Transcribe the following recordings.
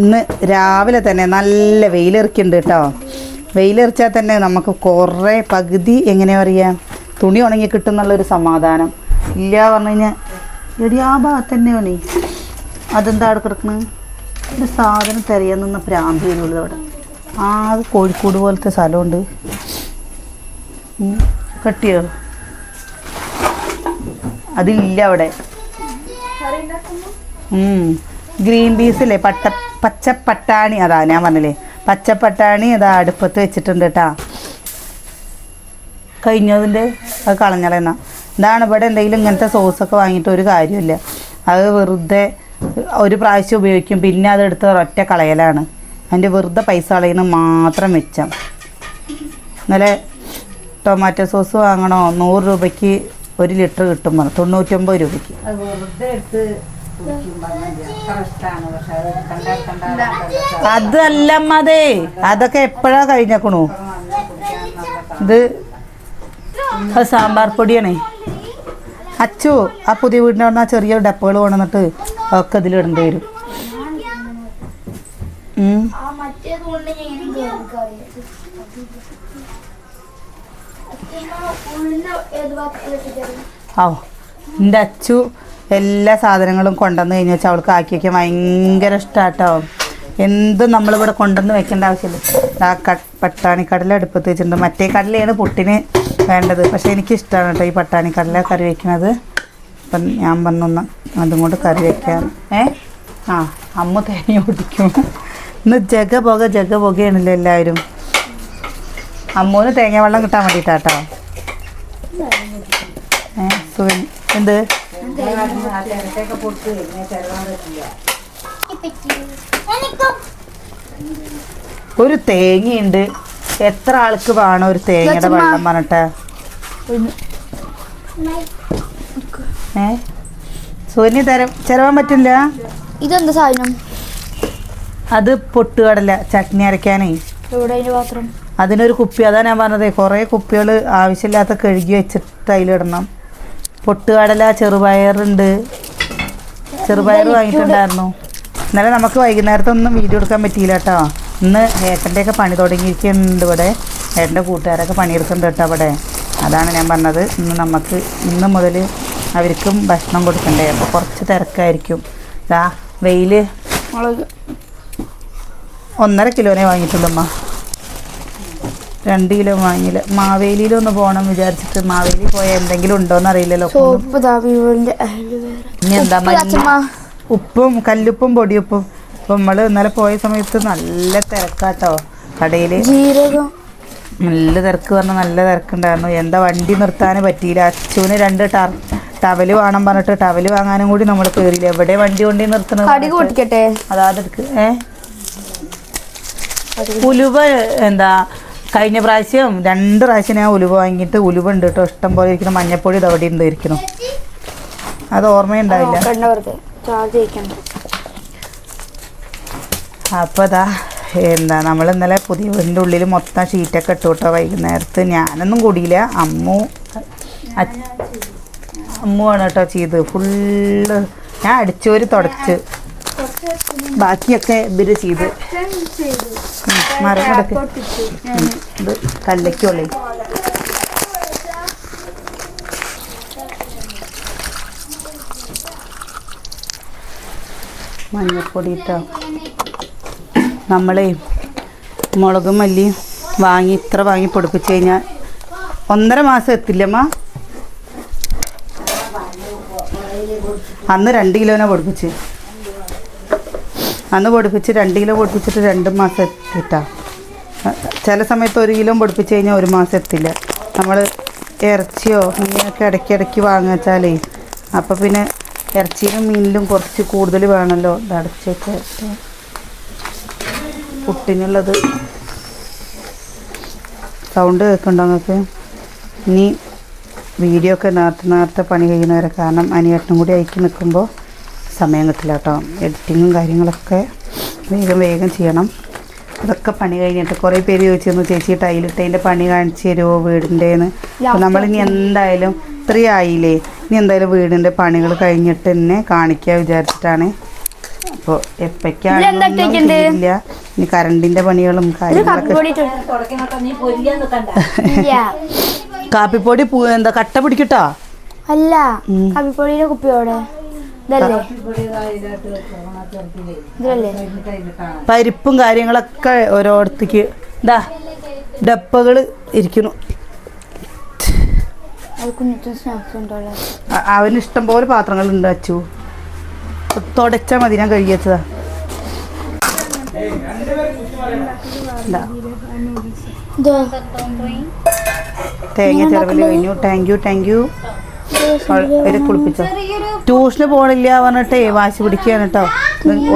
ഇന്ന് രാവിലെ തന്നെ നല്ല വെയിലെറിക്കുന്നുണ്ട് കേട്ടോ വെയിലെറിച്ചാൽ തന്നെ നമുക്ക് കുറേ പകുതി എങ്ങനെയാ പറയുക തുണി ഉണങ്ങി കിട്ടും എന്നുള്ളൊരു സമാധാനം. ഇല്ല പറഞ്ഞു കഴിഞ്ഞാൽ എടി ആ ഭാഗത്ത് തന്നെയാണ് അതെന്താ അവിടെ കിടക്കുന്നത് ഒരു സാധനം തിരയാൻ നിന്ന് പ്രാന്തി വരുള്ളൂ അവിടെ. ആ കോഴിക്കോട് പോലത്തെ സ്ഥലമുണ്ട്. കെട്ടിയോ? അതില്ല അവിടെ. ഗ്രീൻ പീസ് ഇല്ലേ പട്ട പച്ചപ്പട്ടാണി അതാ ഞാൻ പറഞ്ഞില്ലേ. പച്ചപ്പട്ടാണി അതാ അടുപ്പത്ത് വെച്ചിട്ടുണ്ട് കേട്ടാ. കഴിഞ്ഞതിന്റെ അത് കളഞ്ഞളെന്നാ ഇതാണ് ഇവിടെ എന്തെങ്കിലും ഇങ്ങനത്തെ സോസൊക്കെ വാങ്ങിയിട്ട് ഒരു കാര്യമില്ല. അത് വെറുതെ ഒരു പ്രാവശ്യം ഉപയോഗിക്കും. പിന്നെ അതെടുത്ത് ഒറ്റ കളയലാണ്. അതിന്റെ വെറുതെ പൈസ കളയുന്ന മാത്രം മിച്ചം. ഇന്നലെ ടൊമാറ്റോ സോസ് വാങ്ങണോ? നൂറ് രൂപയ്ക്ക് ഒരു ലിറ്റർ കിട്ടും പറഞ്ഞു തൊണ്ണൂറ്റൊമ്പത് രൂപയ്ക്ക്. അതല്ല മതേ അതൊക്കെ എപ്പോഴാ കഴിഞ്ഞേക്കണു? ഇത് സാമ്പാർ പൊടിയാണേ. അച്ചു ആ പുതിയ വീടിന്റെ അവിടെ ആ ചെറിയ ഡപ്പകൾ കൊണ്ടുവന്നിട്ട് ഒക്കെ ഇതിലിടേണ്ടി വരും. ഉം. ആ മറ്റേത് കൊണ്ട് ഞാൻ ഉള്ളിൽ ഓ എന്റെ അച്ചു എല്ലാ സാധനങ്ങളും കൊണ്ടുവന്ന് കഴിഞ്ഞ് വെച്ചാൽ അവൾക്ക് ആക്കി വയ്ക്കാൻ ഭയങ്കര ഇഷ്ടമാട്ടോ എന്തും നമ്മളിവിടെ കൊണ്ടുവന്ന് വെക്കേണ്ട ആവശ്യമില്ല. ആ ക പട്ടാണിക്കടല അടുപ്പത്ത് വെച്ചിട്ടുണ്ട്. മറ്റേ കടലയാണ് പുട്ടിന് വേണ്ടത്. പക്ഷേ എനിക്കിഷ്ടമാണ് കേട്ടോ ഈ പട്ടാണിക്കടല കറി വയ്ക്കുന്നത് അപ്പം ഞാൻ വന്നൊന്ന് അതും കൊണ്ട് കറി വയ്ക്കാൻ ഏ? ആ അമ്മ തേനി ഓടിക്കും ഇന്ന് ജഗ പുക ജഗ പുകയാണല്ലോ എല്ലാവരും. അമ്മൂന് തേങ്ങ വെള്ളം കിട്ടാൻ വേണ്ടിയിട്ടാട്ടോ എന്ത്? ഒരു തേങ്ങയുണ്ട്. എത്ര ആൾക്ക് വേണം ഒരു തേങ്ങയുടെ വെള്ളം പറഞ്ഞിട്ട്? ഏ? സൂര്യ തരം. ചിലവാൻ പറ്റില്ല? ഇതെന്താ സാധനം? അത് പൊട്ടുകടല. ചട്നി അരക്കാനേ എവിടെ പാത്രം? അതിനൊരു കുപ്പി അതാ ഞാൻ പറഞ്ഞത് കുറേ കുപ്പികൾ ആവശ്യമില്ലാത്ത കഴുകി വെച്ചിട്ട് അതിലിടണം. പൊട്ടുകടല ചെറുപയറുണ്ട്. ചെറുപയർ വാങ്ങിയിട്ടുണ്ടായിരുന്നു. ഇന്നലെ നമുക്ക് വൈകുന്നേരത്തെ ഒന്നും വീഡിയോ എടുക്കാൻ പറ്റിയില്ല കേട്ടോ. ഇന്ന് ഏട്ടന്റെയൊക്കെ പണി തുടങ്ങിയിരിക്കുന്നുണ്ട് ഇവിടെ. ഏട്ടന്റെ കൂട്ടുകാരൊക്കെ പണിയെടുക്കുന്നുണ്ട് കേട്ടോ അവിടെ അതാണ് ഞാൻ പറഞ്ഞത്. ഇന്ന് നമുക്ക് ഇന്ന് മുതൽ അവർക്കും ഭക്ഷണം കൊടുക്കണ്ടേ. അപ്പോൾ കുറച്ച് തിരക്കായിരിക്കും. ഇതാ വെയിൽ ഒന്നര കിലോനെ വാങ്ങിയിട്ടുള്ളൂ അമ്മ. രണ്ട് കിലോ വാങ്ങിയില്ല. മാവേലിയിലൊന്ന് പോകണം വിചാരിച്ചിട്ട് മാവേലി പോയ എന്തെങ്കിലും ഉണ്ടോന്ന് അറിയില്ലല്ലോ ഇനി എന്താ ഉപ്പും കല്ലുപ്പും പൊടിയുപ്പും. ഇപ്പൊ നമ്മൾ ഇന്നലെ പോയ സമയത്ത് നല്ല തിരക്കാട്ടോ കടയിൽ. നല്ല തിരക്ക് പറഞ്ഞാൽ നല്ല തിരക്കുണ്ടായിരുന്നു. എന്താ വണ്ടി നിർത്താനും പറ്റിയില്ല. അച്ചുവിന് രണ്ട് ടർ ടവൽ വേണം പറഞ്ഞിട്ട് ടവൽ വാങ്ങാനും കൂടി നമ്മൾ കയറിയില്ല എവിടെ വണ്ടി കൊണ്ടേ നിർത്തണത് അതാ ഏ? ഉലുവ എന്താ കഴിഞ്ഞ പ്രാവശ്യം രണ്ട് പ്രാവശ്യം ഞാൻ ഉലുവ വാങ്ങിയിട്ട് ഉലുവ ഉണ്ട് കേട്ടോ. ഇഷ്ടം പോലെ ഇരിക്കുന്ന. മഞ്ഞപ്പൊടി ഇതവിടെ ഉണ്ട് ഇരിക്കണം അത് ഓർമ്മയുണ്ടാവില്ല അപ്പൊ അപ്പോൾ അതാ എന്താ നമ്മൾ ഇന്നലെ പുതിയ വീടിന്റെ ഉള്ളിൽ മൊത്തം ഷീറ്റൊക്കെ ഇട്ടു കേട്ടോ വൈകുന്നേരത്ത്. ഞാനൊന്നും കൂടിയില്ല. അമ്മു അമ്മുവാണ് കേട്ടോ ചെയ്ത് ഫുള്ള് ഞാൻ അടിച്ചോര് തുടച്ച്. ബാക്കിയൊക്കെ ഇവർ ചെയ്ത്. ഉം, മരം കിടക്ക്. ഉം, ഇത് കല്ലയ്ക്കുള്ളേ മഞ്ഞപ്പൊടി ഇട്ടോ. നമ്മളെ മുളകും മല്ലിയും വാങ്ങി ഇത്ര വാങ്ങി പൊടിപ്പിച്ചു കഴിഞ്ഞാൽ ഒന്നര മാസം എത്തില്ലമ്മ. അന്ന് രണ്ട് കിലോനാണ് പൊടിപ്പിച്ച്. അന്ന് പൊടിപ്പിച്ച് രണ്ട് കിലോ പൊടിപ്പിച്ചിട്ട് രണ്ട് മാസം എത്തിട്ടാ. ചില സമയത്ത് ഒരു കിലോ പൊടിപ്പിച്ച് കഴിഞ്ഞാൽ ഒരു മാസം എത്തില്ല. നമ്മൾ ഇറച്ചിയോ മീനൊക്കെ ഇടയ്ക്ക് ഇടയ്ക്ക് അപ്പോൾ പിന്നെ ഇറച്ചിയിലും മീനിലും കുറച്ച് കൂടുതൽ വേണമല്ലോ ഇത് അടച്ചൊക്കെ പുട്ടിനുള്ളത്. സൗണ്ട് കേൾക്കുന്നുണ്ടോ നിങ്ങൾക്ക്? ഇനി വീഡിയോ ഒക്കെ നേരത്തെ നേരത്തെ പണി കഴിയുന്നവരെ കാരണം അനിയേട്ടനും കൂടി അയക്കി നിൽക്കുമ്പോൾ സമയം കിട്ടില്ല കേട്ടോ എഡിറ്റിങ്ങും കാര്യങ്ങളൊക്കെ വേഗം വേഗം ചെയ്യണം. ഇതൊക്കെ പണി കഴിഞ്ഞിട്ട് കുറേ പേര് ചോദിച്ചിരുന്നു ചേച്ചി ടൈലിട്ടതിന്റെ പണി കാണിച്ചു തരുമോ വീടിന്റെന്ന് നമ്മളിനി എന്തായാലും ഇത്രയും ആയില്ലേ? ഇനി എന്തായാലും വീടിന്റെ പണികൾ കഴിഞ്ഞിട്ട് തന്നെ കാണിക്കാൻ വിചാരിച്ചിട്ടാണ്. അപ്പോൾ? എപ്പോഴേക്കാണില്ല ഇനി കറണ്ടിന്റെ പണികളും കാര്യങ്ങളൊക്കെ കപ്പിപ്പൊടി എന്താ കട്ട പിടിക്കട്ടോ? അല്ല. കാപ്പിപ്പൊടിയുടെ കുപ്പിയോടെ. പരിപ്പും കാര്യങ്ങളൊക്കെ ഓരോരുത്തേക്ക് ഇതാ ഡപ്പകൾ ഇരിക്കുന്നു. അവന് ഇഷ്ടം പോലെ പാത്രങ്ങൾ ഉണ്ട് അച്ചു. തുടച്ചാൽ മതി ഞാൻ ഇതോ? തേങ്ങ ചെറുപ്പം കഴിഞ്ഞു. താങ്ക് യു താങ്ക് യു ഒരു കുളിപ്പിച്ചോ? ട്യൂഷന് പോണില്ല പറഞ്ഞിട്ടേ വാശി പിടിക്കുകയാണ് കേട്ടോ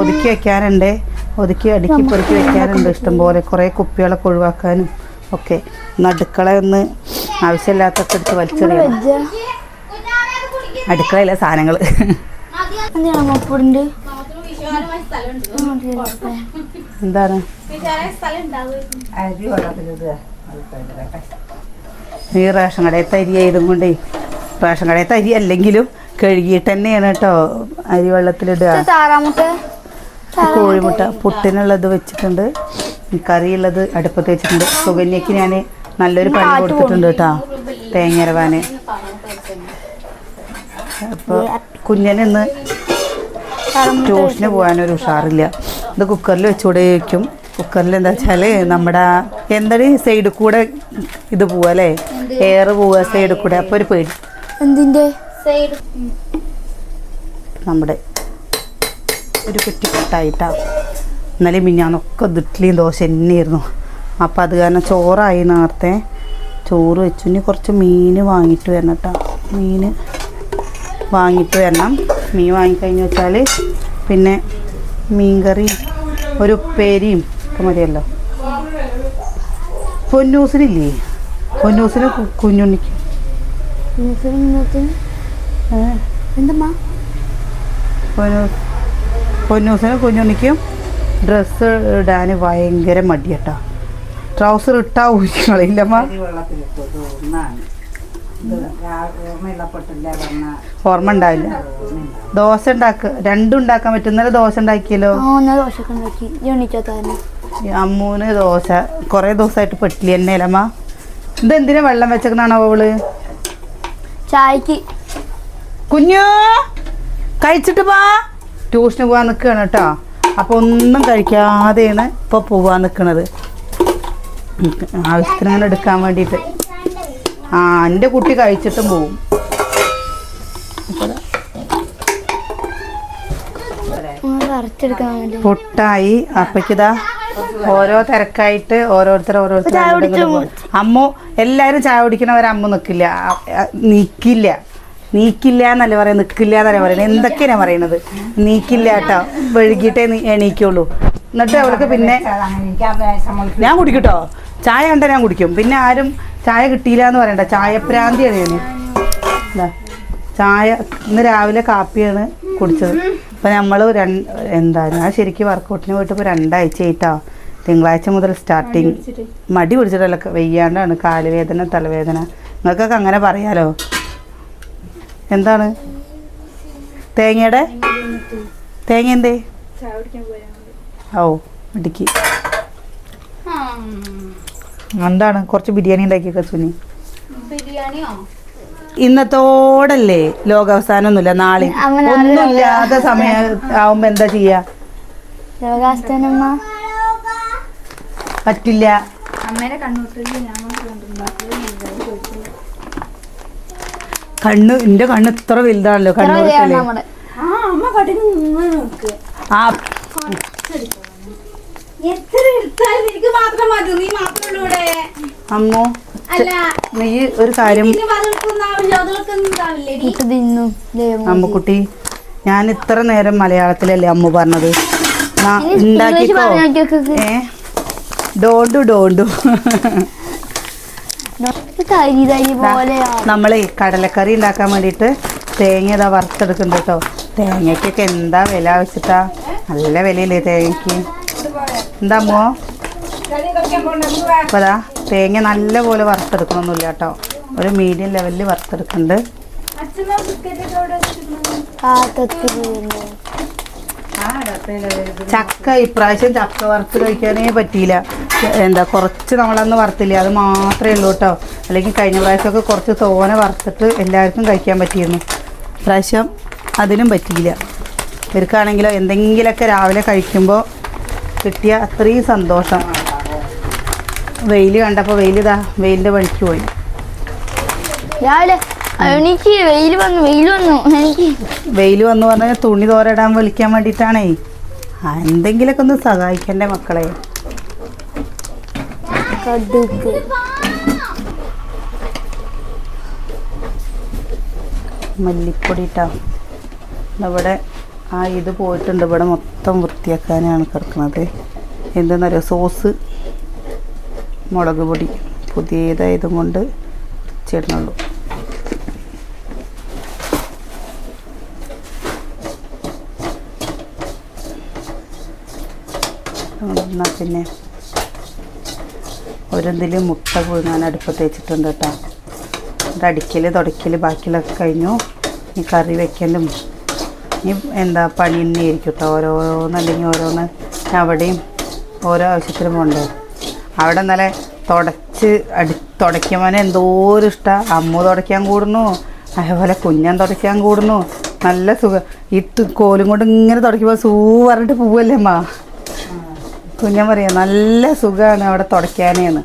ഒതുക്കി വെക്കാനുണ്ട്. ഒതുക്കി അടുക്കി പെറുക്കി വെക്കാനുണ്ട് ഇഷ്ടംപോലെ. കുറേ കുപ്പികളൊക്കെ ഒഴിവാക്കാനും ഒക്കെ. ഒന്ന് അടുക്കള ഒന്ന് ആവശ്യമില്ലാത്തൊക്കെ എടുത്ത് വലിച്ചെറിയണം. അടുക്കളയില്ല അടുക്കളയിലെ സാധനങ്ങൾ എന്താണ്? ഈ റേഷൻ കടയിൽ തരിയായതും ആയതും കൊണ്ടേ റേഷൻ കടയത്തെ അരി അല്ലെങ്കിലും കഴുകിയിട്ട് തന്നെയാണ് കേട്ടോ അരി വെള്ളത്തിലിടുക. കോഴിമുട്ട പുട്ടിനുള്ളത് വെച്ചിട്ടുണ്ട്. കറിയുള്ളത് അടുപ്പത്ത് വെച്ചിട്ടുണ്ട്. സുകന്യക്ക് ഞാൻ നല്ലൊരു പണി കൊടുത്തിട്ടുണ്ട് കേട്ടോ. തേങ്ങരവാന് അപ്പോൾ കുഞ്ഞനിന്ന് ട്യൂഷന് പോകാനൊരു ഉഷാറില്ല. ഇത് കുക്കറിൽ വെച്ചുകൂടെ വയ്ക്കും കുക്കറിൽ എന്താ വെച്ചാൽ നമ്മുടെ എന്താണ് സൈഡിൽ കൂടെ ഇത് പോവാ അല്ലേ? എയർ പോവുക സൈഡിൽ കൂടെ. അപ്പോൾ ഒരു പേടി. എന്തിന്റെ നമ്മുടെ ഒരു കുറ്റി പൊട്ടായിട്ടാ. ഇന്നലെ മിഞ്ഞാന്നൊക്കെ ഇഡ്ഡലിയും ദോശ തന്നെയായിരുന്നു. അപ്പോൾ അത് കാരണം ചോറായി നേരത്തെ. ചോറ് വെച്ചു. ഇനി കുറച്ച് മീൻ വാങ്ങിയിട്ട് വരണം കേട്ടോ മീൻ വാങ്ങിയിട്ട് വരണം. മീൻ വാങ്ങിക്കഴിഞ്ഞ് വെച്ചാൽ പിന്നെ മീൻ കറി ഒരു ഉപ്പേരിയും ഒക്കെ മതിയല്ലോ. പൊന്നൂസിനില്ലേ? പൊന്നൂസിന് കുഞ്ഞുണ്ണിക്ക്. പൊന്നൂസിനും കുഞ്ഞുണ്ണിക്കും ഡ്രസ്സ് ഇടാൻ ഭയങ്കര മടിയട്ടാ. ട്രൗസർ ഇട്ടാ ഊരിക്കളില്ലമ്മ ഓർമ്മ ഉണ്ടാവില്ല. ദോശ ഉണ്ടാക്ക രണ്ടും ഉണ്ടാക്കാൻ പറ്റുന്നല്ലോ ദോശ ഉണ്ടാക്കിയല്ലോ? അമ്മൂന് ദോശ കുറേ ദിവസമായിട്ട് പെട്ടില്ല എന്നേലമ്മ ഇതെന്തിനാ വെള്ളം വെച്ചേക്കണാണോ അവൾ? ചായക്ക്. കുഞ്ഞു കഴിച്ചിട്ട് വാ. ട്യൂഷന് പോവാൻ നിൽക്കുകയാണ് കേട്ടോ അപ്പോൾ ഒന്നും കഴിക്കാതെയാണ് ഇപ്പോൾ പോവാൻ നിൽക്കുന്നത് ആവശ്യത്തിന് അങ്ങനെ എടുക്കാൻ വേണ്ടിയിട്ട്. ആ എന്റെ കുട്ടി കഴിച്ചിട്ടും പോവും. പൊട്ടായി. അപ്പയ്ക്കിതാ ഓരോ തിരക്കായിട്ട് ഓരോരുത്തർ ഓരോരുത്തർ. അമ്മു എല്ലാവരും ചായ കുടിക്കണവരെ അമ്മ അ- നീക്കില്ല. നീക്കില്ല എന്നല്ല പറയാ? നിൽക്കില്ല എന്നല്ല പറയുന്നത്? എന്തൊക്കെയാണ് പറയണത് നീക്കില്ല കേട്ടോ. വെഴുകിട്ടേ എണീക്കുള്ളൂ. എന്നിട്ട് അവൾക്ക് പിന്നെ ഞാൻ കുടിക്കട്ടോ. ചായ കണ്ട ഞാൻ കുടിക്കും. പിന്നെ ആരും ചായ കിട്ടിയില്ല എന്ന് പറയണ്ട. ചായപ്രാന്തി ഞാൻ. ഇതാ, ചായ ഇന്ന് രാവിലെ കാപ്പിയാണ് കുടിച്ചത്. അപ്പോൾ നമ്മൾ രണ്ട് എന്താ ഞാൻ ശരിക്കും വർക്കൗട്ടിന് പോയിട്ട് ഇപ്പോൾ രണ്ടാഴ്ച ആയിട്ടാ തിങ്കളാഴ്ച മുതൽ സ്റ്റാർട്ടിങ് മടി പിടിച്ചിട്ടല്ല വെയ്യാണ്ടാണ് കാലുവേദന തലവേദന. നിങ്ങൾക്കൊക്കെ അങ്ങനെ പറയാലോ? എന്താണ്? തേങ്ങയുടെ? തേങ്ങ എന്തേ? ഓ ഇടുക്കി എന്താണ്? കുറച്ച് ബിരിയാണി ഉണ്ടാക്കിയൊക്കെ സുനി. ബിരിയാണിയോ? ഇന്നത്തോടല്ലേ ലോകാവസാനൊന്നുമില്ല നാളെ. ഒന്നുമില്ലാത്ത സമയം ആവുമ്പോ എന്താ ചെയ്യാ? പറ്റില്ല. കണ്ണ് എന്റെ കണ്ണ് ഇത്ര വലുതാണല്ലോ കണ്ണു നമ്മുടെ ആ അമ്മ. നീ ഒരു കാര്യം അമ്മുക്കുട്ടി ഞാൻ ഇത്ര നേരം മലയാളത്തിലല്ലേ അമ്മ പറഞ്ഞത്? ഉണ്ടാക്കിക്കോ ഏ? ഡോണ്ടു ഡോണ്ടു. നമ്മളെ കടലക്കറി ഉണ്ടാക്കാൻ വേണ്ടിട്ട് തേങ്ങ ഇതാ വറുത്തെടുക്കുന്നുണ്ട് കേട്ടോ. തേങ്ങയ്ക്കൊക്കെ എന്താ വില വെച്ചിട്ടാ? നല്ല വിലയില്ലേ തേങ്ങയ്ക്ക്? എന്താ അമ്മോ? അതാ തേങ്ങ നല്ലപോലെ വറുത്തെടുക്കണമൊന്നുമില്ല കേട്ടോ. ഒരു മീഡിയം ലെവലിൽ വറുത്തെടുക്കുന്നുണ്ട്. ചക്ക ഇപ്രാവശ്യം ചക്ക വറുത്ത് കഴിക്കാനേ പറ്റിയില്ല. എന്താ കുറച്ച് നമ്മളന്ന് വറുത്തില്ല? അത് മാത്രമേ ഉള്ളൂ കേട്ടോ. അല്ലെങ്കിൽ കഴിഞ്ഞ പ്രാവശ്യമൊക്കെ കുറച്ച് തോനെ വറുത്തിട്ട് എല്ലാവർക്കും കഴിക്കാൻ പറ്റിയിരുന്നു. ഇപ്രാവശ്യം അതിനും പറ്റിയില്ല. ഇവർക്കാണെങ്കിലോ എന്തെങ്കിലുമൊക്കെ രാവിലെ കഴിക്കുമ്പോൾ കിട്ടിയ അത്രയും സന്തോഷം. വെയിൽ കണ്ടപ്പോൾ വെയിൽ ഇതാ വെയിലിന്റെ വഴിക്ക് പോയി. രാവിലെ എനിക്ക് വെയിൽ വന്നു വെയിൽ വന്നു എനിക്ക് വെയിൽ വന്നു പറഞ്ഞാൽ തുണി തോരടാൻ വിളിക്കാൻ വേണ്ടിട്ടാണേ. എന്തെങ്കിലൊക്കെ എന്തെങ്കിലുമൊക്കെ ഒന്ന് സഹായിക്കണ്ടേ മക്കളെ? കടുക്ക്. മല്ലിപ്പൊടി ഇട്ടാ. ഇവിടെ ആ ഇത് പോയിട്ടുണ്ട്. ഇവിടെ മൊത്തം വൃത്തിയാക്കാനാണ് കിടക്കുന്നത് എന്തെന്നറിയോ? സോസ് മുളക് പൊടി പുതിയതായതും കൊണ്ട് ചേർന്നുള്ളൂ. എന്നാൽ പിന്നെ ഒരെന്തിലും മുട്ട പുഴുങ്ങാൻ അടുപ്പത്ത് വെച്ചിട്ടുണ്ട് കേട്ടോ. അത് അടിക്കൽ തുടയ്ക്കൽ ബാക്കിയുള്ളതൊക്കെ കഴിഞ്ഞു. ഈ കറി വെക്കലും ഇനി എന്താ പണി തന്നെ ആയിരിക്കും കേട്ടോ ഓരോന്നല്ലെങ്കിൽ ഓരോന്ന് അവിടെയും ഓരോ ആവശ്യത്തിനും പോകണ്ടേ അവിടെ ഇന്നലെ തുടച്ച് അടി തുടയ്ക്കുമ്പോൾ എന്തോരം ഇഷ്ടമാണ് അമ്മ തുടയ്ക്കാൻ കൂടുന്നു അതേപോലെ കുഞ്ഞൻ തുടയ്ക്കാൻ കൂടുന്നു. നല്ല സുഖം. ഈ കോലും കൊണ്ട് ഇങ്ങനെ തുടയ്ക്കുമ്പോൾ സൂ പറഞ്ഞിട്ട് പോവല്ലേ അമ്മ? കുഞ്ഞൻ പറയാം നല്ല സുഖമാണ് അവിടെ തുടയ്ക്കാനേന്ന്.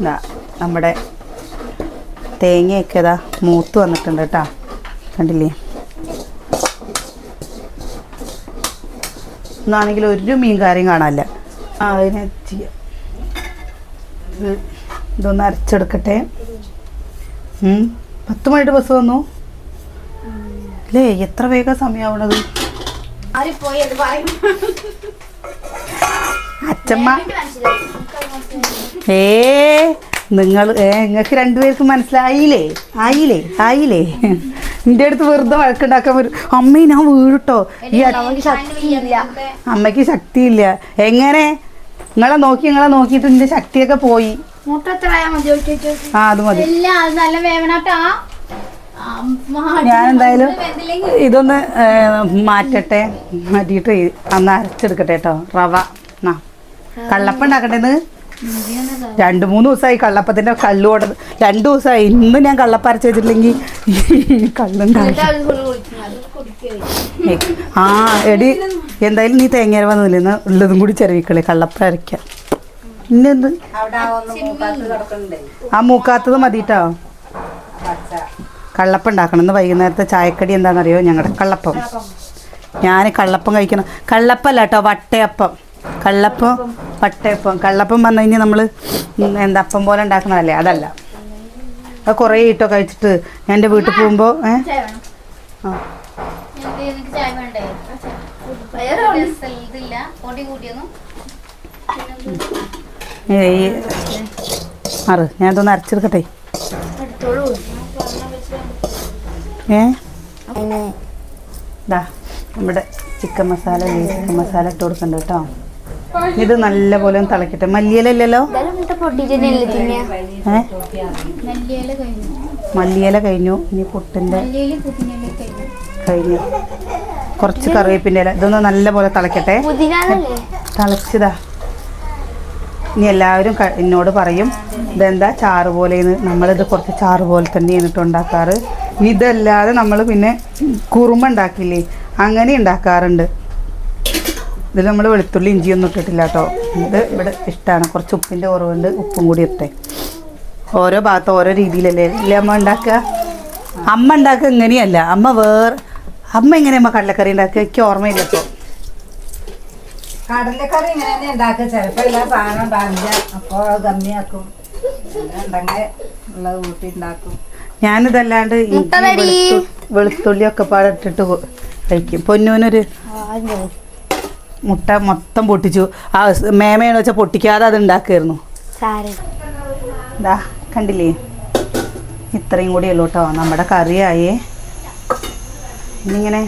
ഇതാ നമ്മുടെ തേങ്ങയൊക്കെ ഇതാ മൂത്ത് വന്നിട്ടുണ്ട് കേട്ടോ. കണ്ടില്ലേ? ഇന്നാണെങ്കിൽ ഒരു മീൻ കാര്യം കാണാനില്ല. ആ അതിനെ ചെയ്യാം ഇത് ഇതൊന്ന് അരച്ചെടുക്കട്ടെ. പത്ത് മണിയുടെ ബസ് വന്നു. അല്ലേ എത്ര വേഗം സമയമാവണത് അച്ഛമ്മ ഏ നിങ്ങൾ ഏ നിങ്ങൾക്ക് രണ്ടുപേർക്ക് മനസ്സിലായില്ലേ? ആയില്ലേ? ആയില്ലേ? എന്റെ അടുത്ത് വെറുതെ വഴക്കുണ്ടാക്കാൻ വരും. അമ്മേ ഞാൻ വീഴട്ടോ ഈ ശക്തിയില്ല അമ്മയ്ക്ക് ശക്തിയില്ല. എങ്ങനെ? നിങ്ങളെ നോക്കി നിങ്ങളെ നോക്കിയിട്ട് നിന്റെ ശക്തിയൊക്കെ പോയി. ആ അത് മതി. എന്തായാലും ഇതൊന്ന് മാറ്റട്ടെ. മാറ്റിയിട്ട് അന്ന് അരച്ചെടുക്കട്ടെ കേട്ടോ റവ. കള്ളപ്പം ഉണ്ടാക്കട്ടേന്ന് രണ്ട് മൂന്ന് ദിവസമായി കള്ളപ്പത്തിന്റെ കള്ള് കൊടുത്ത് രണ്ട് ദിവസമായി ഇന്ന് ഞാൻ കള്ളപ്പം അരച്ച് വെച്ചിട്ടില്ലെങ്കിൽ കള്ളുണ്ടാവില്ല ആ എടി എന്തായാലും നീ തേങ്ങ വന്നില്ല ഇന്ന് ഉള്ളതും കൂടി ചെറിയിക്കളെ കള്ളപ്പറക്ക അരയ്ക്കാം ഇന്നെന്ത് ആ മൂക്കാത്തത് മതിട്ടോ? കേട്ടോ കള്ളപ്പം ഉണ്ടാക്കണം. ഇന്ന് വൈകുന്നേരത്തെ ചായക്കടി എന്താണെന്നറിയോ ഞങ്ങളുടെ കള്ളപ്പം. ഞാൻ കള്ളപ്പം കഴിക്കണം. കള്ളപ്പല്ല കേട്ടോ വട്ടയപ്പം. കള്ളപ്പം പട്ടയപ്പം. കള്ളപ്പം വന്നു കഴിഞ്ഞാൽ നമ്മൾ എന്താ അപ്പം പോലെ ഉണ്ടാക്കണതല്ലേ? അതല്ല. അത് കുറേ ഇട്ടോ കഴിച്ചിട്ട് ഞാൻ എന്റെ വീട്ടിൽ പോകുമ്പോൾ ഏ? ചായ വേണം. ആ. എനിക്ക് ചായ വേണ്ടേ? ഇതില്ല പൊടി കൂട്ടിയൊന്നും ഈ മാറ് ഞാൻ ഇതൊന്ന് അരച്ചെടുക്കട്ടെ? ഏ? ഇതാ നമ്മുടെ ചിക്കൻ മസാല ചിക്കൻ മസാല ഇട്ട് കൊടുക്കണ്ട കേട്ടോ. ഇത് നല്ല പോലെ തിളക്കട്ടെ. മല്ലിയിലല്ലോ മല്ലിയില കഴിഞ്ഞു. ഇനി പുട്ടിന്റെ പുതിനയില കഴിഞ്ഞു. കഴിഞ്ഞു കുറച്ച് കറിവേപ്പിന്റെ ഇല. ഇതൊന്ന് നല്ലപോലെ തിളക്കട്ടെ. പുതിനാനല്ലേ തിളച്ചതാ. ഇനി എല്ലാവരും എന്നോട് പറയും ഇതെന്താ ചാറ് പോലെയെന്ന്? നമ്മളിത് കുറച്ച് ചാറ് പോലെ തന്നെ കേട്ടോ ഉണ്ടാക്കാറ്. ഇതല്ലാതെ നമ്മൾ പിന്നെ കുറുമ ഉണ്ടാക്കില്ലേ? അങ്ങനെ ഉണ്ടാക്കാറുണ്ട്. ഇതിൽ നമ്മൾ വെളുത്തുള്ളി ഇഞ്ചിയൊന്നും ഇട്ടിട്ടില്ല കേട്ടോ ഇത് ഇവിടെ ഇഷ്ടമാണ് കുറച്ച് ഉപ്പിന്റെ കുറവുണ്ട്. ഉപ്പും കൂടി ഇട്ടേ. ഓരോ ഭാഗത്ത് ഓരോ രീതിയിലല്ലേ? അല്ലേ അമ്മ ഉണ്ടാക്കുക? അമ്മ ഉണ്ടാക്കുക ഇങ്ങനെയല്ല അമ്മ വേറെ അമ്മ എങ്ങനെ അമ്മ കടലക്കറി ഉണ്ടാക്കുക? എനിക്ക് ഓർമ്മയില്ല ഇപ്പോൾ കടലക്കറി ഇങ്ങനെ തന്നെ ഉണ്ടാക്കുക. ചിലപ്പോൾ എല്ലാ സാധനം ഉണ്ടാവില്ല അപ്പോൾ ഗമ്മിയാക്കും കമ്മിയാക്കും. ഉണ്ടെങ്കിൽ ഉള്ളത് കൂട്ടി ഉണ്ടാക്കും. ഞാനിതല്ലാണ്ട് വെളുത്തുള്ളി ഒക്കെ പാടിട്ടിട്ട് കഴിക്കും. പൊന്നൂനൊരു മുട്ട മൊത്തം പൊട്ടിച്ചു. ആ മേമയാണെന്ന് മേമയെന്ന് വെച്ചാൽ പൊട്ടിക്കാതെ അത് ഉണ്ടാക്കുമായിരുന്നു സാരേ. ഇതാ കണ്ടില്ലേ? ഇത്രയും കൂടി ഉള്ളൂ കേട്ടോ നമ്മുടെ കറിയായേ. ഇനിങ്ങനെ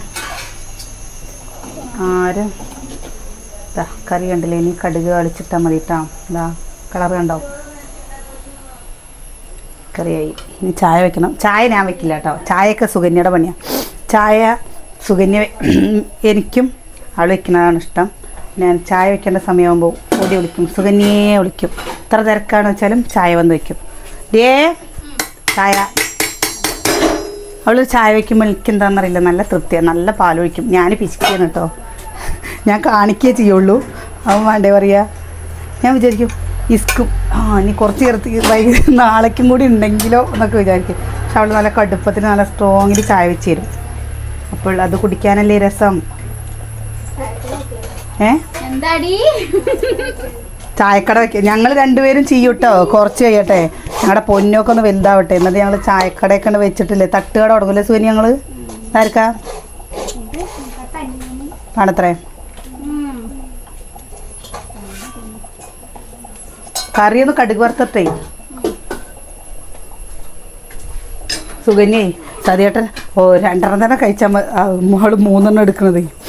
ആരും ഇതാ കറി കണ്ടില്ലേ? ഇനി കടുക് കളിച്ചിട്ടാൽ മതി കേട്ടോ ഇതാ കളർ കണ്ടോ? കറിയായി. ഇനി ചായ വെക്കണം. ചായ ഞാൻ വെക്കില്ല കേട്ടോ ചായയൊക്കെ സുകന്യയുടെ പണിയാണ് ചായ സുഗന്യ എനിക്കും അവൾ വയ്ക്കുന്നതാണ് ഇഷ്ടം. ഞാൻ ചായ വയ്ക്കേണ്ട സമയമാകുമ്പോൾ ഓടി വിളിക്കും. സുകന്യയെ വിളിക്കും. എത്ര തിരക്കാണെന്ന് വെച്ചാലും ചായ വന്ന് വയ്ക്കും ഡേ ചായ. അവൾ ചായ വയ്ക്കുമ്പോൾ എനിക്ക് നല്ല തൃപ്തിയാണ് നല്ല പാൽ ഒഴിക്കും. ഞാൻ പിശിക്കുകയാണ് കേട്ടോ. ഞാൻ കാണിക്കുകയേ ചെയ്യുള്ളൂ. അവൻ വേണ്ടേ പറയുക ഞാൻ വിചാരിക്കും ഇസ്കും. ആ ഇനി കുറച്ച് ചേർത്ത് വൈകി നാളേക്കും കൂടി ഉണ്ടെങ്കിലോ എന്നൊക്കെ വിചാരിക്കും. പക്ഷെ അവൾ നല്ല കടുപ്പത്തിന് നല്ല സ്ട്രോങ്ങിൽ ചായ വെച്ച് തരും. അപ്പോൾ അത് കുടിക്കാനല്ലേ രസം. ഏ? ചായക്കട വെക്ക. ഞങ്ങൾ രണ്ടുപേരും ചെയ്യൂട്ടോ. കുറച്ച് കഴിയട്ടെ. ഞങ്ങളുടെ പൊന്നൊക്കെ ഒന്ന് വലുതാവട്ടെ. എന്നിട്ട് ഞങ്ങൾ ചായക്കടയൊക്കെ ഉണ്ട് വെച്ചിട്ടില്ലേ? തട്ടുകട തുടങ്ങില്ലേ സുനി ഞങ്ങൾ ആർക്കാ? ആണത്രേ. കറിയൊന്ന് കടുക് വറുത്തട്ടെ. സുകന്യേ സതിയേട്ടൻ ഓ രണ്ടെണ്ണം തന്നെ കഴിച്ചാൽ മോൾ മൂന്നെണ്ണം എടുക്കണത്.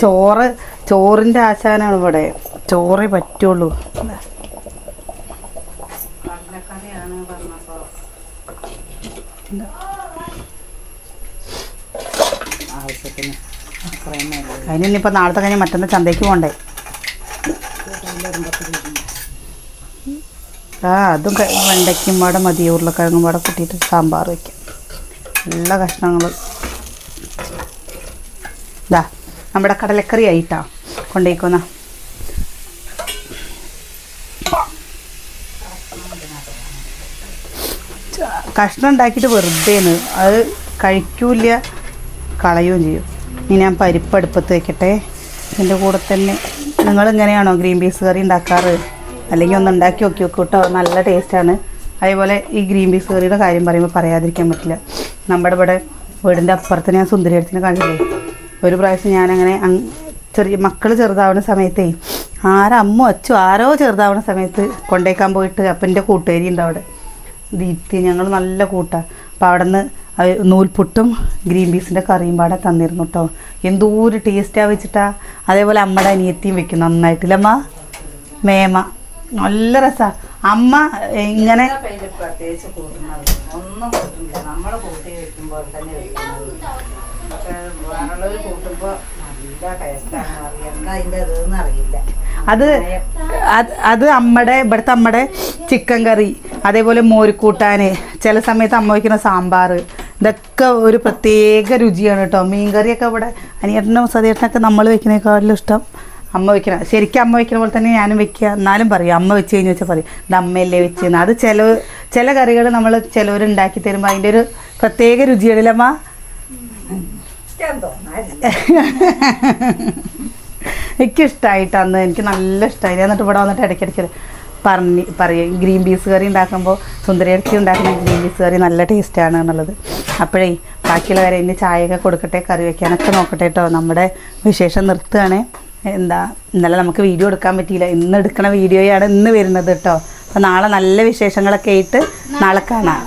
ചോറ് ചോറിന്റെ ആശാനാണ് ഇവിടെ. ചോറേ പറ്റുള്ളൂ. അതിന് ഇനിയിപ്പോൾ നാളത്തെ കഴിഞ്ഞ് മറ്റന്നാൾ ചന്തയ്ക്ക് പോകണ്ടേ ആ അതും വെണ്ടയ്ക്കും പാടെ മതി ഉരുളക്കിഴങ്ങും പാടെ കൂട്ടിയിട്ട് സാമ്പാർ വയ്ക്കാം എല്ലാ കഷ്ണങ്ങൾ ഇതാ നമ്മുടെ കടലക്കറി ആയിട്ടാ കൊണ്ടേക്കുന്ന. കഷ്ണം ഉണ്ടാക്കിയിട്ട് വെറുതെയാണ്. അത് കഴിക്കൂല കളയുകയും ചെയ്യും. ഇനി ഞാൻ പരിപ്പ് അടുപ്പത്ത് വെക്കട്ടെ. ഇതിന്റെ കൂടെ തന്നെ നിങ്ങൾ ഇങ്ങനെയാണോ ഗ്രീൻ പീസ് കറി ഉണ്ടാക്കാറ്? അല്ലെങ്കിൽ ഒന്ന് ഉണ്ടാക്കി നോക്കി നോക്കൂ കേട്ടോ. നല്ല ടേസ്റ്റാണ് അതേപോലെ ഈ ഗ്രീൻ പീസ് കറിയുടെ കാര്യം പറയുമ്പോൾ പറയാതിരിക്കാൻ പറ്റില്ല. നമ്മുടെ ഇവിടെ വീടിന്റെ അപ്പുറത്ത് ഞാൻ സുന്ദരിയടത്തിനെ കാണില്ലേ ഒരു പ്രാവശ്യം ഞാനങ്ങനെ ചെറിയ മക്കൾ ചെറുതാവുന്ന സമയത്തേ ആരമ്മ അച്ചു ആരോ ചെറുതാവുന്ന സമയത്ത് കൊണ്ടേക്കാൻ പോയിട്ട് അപ്പന്റെ കൂട്ടുകാരി ഉണ്ട് അവിടെ. ദീപ്തി ഞങ്ങൾ നല്ല കൂട്ടാണ് അപ്പോൾ അവിടെ നിന്ന് നൂൽപുട്ടും ഗ്രീൻ പീസിന്റെ കറിയും പാടെ തന്നിരുന്നു കേട്ടോ എന്തോ ഒരു ടേസ്റ്റാണ് വെച്ചിട്ടാ. അതേപോലെ അമ്മയുടെ അനിയത്തിയും വെക്കും നന്നായിട്ടില്ലമ്മ മേമ. നല്ല രസാ. അമ്മ ഇങ്ങനെ ഒന്നും തന്നെ നല്ല ടേസ്റ്റാണ് അറിയാം. അത് അത് അമ്മയുടെ ഇവിടുത്തെ അമ്മയുടെ ചിക്കൻ കറി അതേപോലെ മോരുകൂട്ടാന് ചില സമയത്ത് അമ്മ വയ്ക്കുന്ന സാമ്പാർ ഇതൊക്കെ ഒരു പ്രത്യേക രുചിയാണ് കേട്ടോ മീൻ കറിയൊക്കെ ഇവിടെ അനിയേട്ടനും സതീട്ടനൊക്കെ നമ്മൾ വെക്കുന്നതിനേക്കാളും ഇഷ്ടം അമ്മ വെക്കണം ശരിക്കും അമ്മ വെക്കുന്ന പോലെ തന്നെ ഞാനും വെക്കുക എന്നാലും പറയും അമ്മ വെച്ച് കഴിഞ്ഞ് വെച്ചാൽ പറയും ഇത് അമ്മയല്ലേ വെച്ച് അത് ചില ചില കറികൾ നമ്മൾ ചിലവർ ഉണ്ടാക്കി തരുമ്പോൾ അതിന്റെ ഒരു പ്രത്യേക രുചിയാണല്ലേ അമ്മ എനിക്കിഷ്ടമായിട്ട് അന്ന് എനിക്ക് നല്ല ഇഷ്ടമായി എന്നിട്ട് ഇവിടെ വന്നിട്ട് ഇടയ്ക്കിടയ്ക്ക് പറഞ്ഞ് പറയും. ഗ്രീൻ പീസ് കറി ഉണ്ടാക്കുമ്പോൾ സുന്ദരിയടക്കി ഉണ്ടാക്കുന്ന ഗ്രീൻ പീസ് കറി നല്ല ടേസ്റ്റാണ് എന്നുള്ളത്. അപ്പോഴേ ബാക്കിയുള്ളവരെ ഇനി ചായയൊക്കെ കൊടുക്കട്ടെ കറി വയ്ക്കാനൊക്കെ നോക്കട്ടെ കേട്ടോ നമ്മുടെ വിശേഷം നിർത്തുകയാണ്. എന്താ ഇന്നലെ നമുക്ക് വീഡിയോ എടുക്കാൻ പറ്റിയില്ല. ഇന്ന് എടുക്കണ വീഡിയോയാണ് ഇന്ന് വരുന്നത് കേട്ടോ അപ്പോൾ നാളെ നല്ല വിശേഷങ്ങളൊക്കെ ആയിട്ട് നാളെ കാണാം.